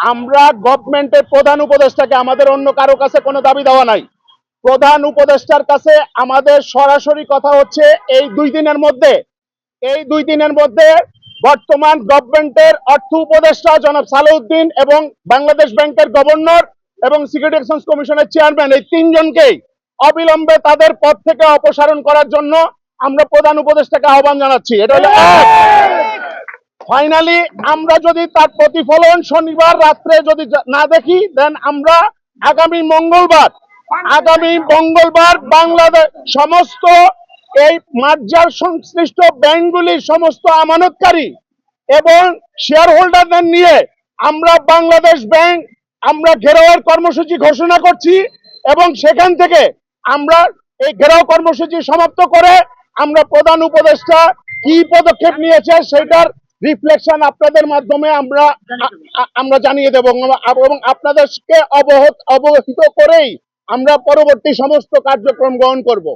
আমরা গভর্নমেন্টের প্রধান উপদেষ্টাকে, আমাদের অন্য কারও কাছে কোনো দাবি দেওয়া নাই। প্রধান উপদেষ্টার কাছে আমাদের সরাসরি কথা হচ্ছে, এই দুই দিনের মধ্যে, এই দুই দিনের মধ্যে বর্তমান গভর্নমেন্টের অর্থ উপদেষ্টা জনাব সালাউদ্দিন এবং বাংলাদেশ ব্যাংকের গভর্নর এবং সিকিউরিটি এক্সচেঞ্জ কমিশনের চেয়ারম্যান এই তিনজনকেই অবিলম্বে তাদের পদ থেকে অপসারণ করার জন্য আমরা প্রধান উপদেষ্টাকে আহ্বান জানাচ্ছি। এটা হলো ফাইনালি আমরা যদি তার প্রতিফলন শনিবার রাত্রে যদি না দেখি দেন আমরা আগামী মঙ্গলবার আগামী মঙ্গলবার বাংলাদেশ সমস্ত এই মার্জার সংশ্লিষ্ট ব্যাংকগুলির সমস্ত আমানতকারী এবং শেয়ার হোল্ডারদের নিয়ে আমরা বাংলাদেশ ব্যাংক, আমরা ঘেরাওয়ের কর্মসূচি ঘোষণা করছি এবং সেখান থেকে আমরা এই ঘেরাও কর্মসূচি সমাপ্ত করে আমরা প্রধান উপদেষ্টা কি পদক্ষেপ নিয়েছে সেটার রিফ্লেকশন আপনাদের মাধ্যমে আমরা আমরা জানিয়ে দেব এবং আপনাদেরকে অবহত অবহিত করেই আমরা পরবর্তী সমস্ত কার্যক্রম গ্রহণ করব।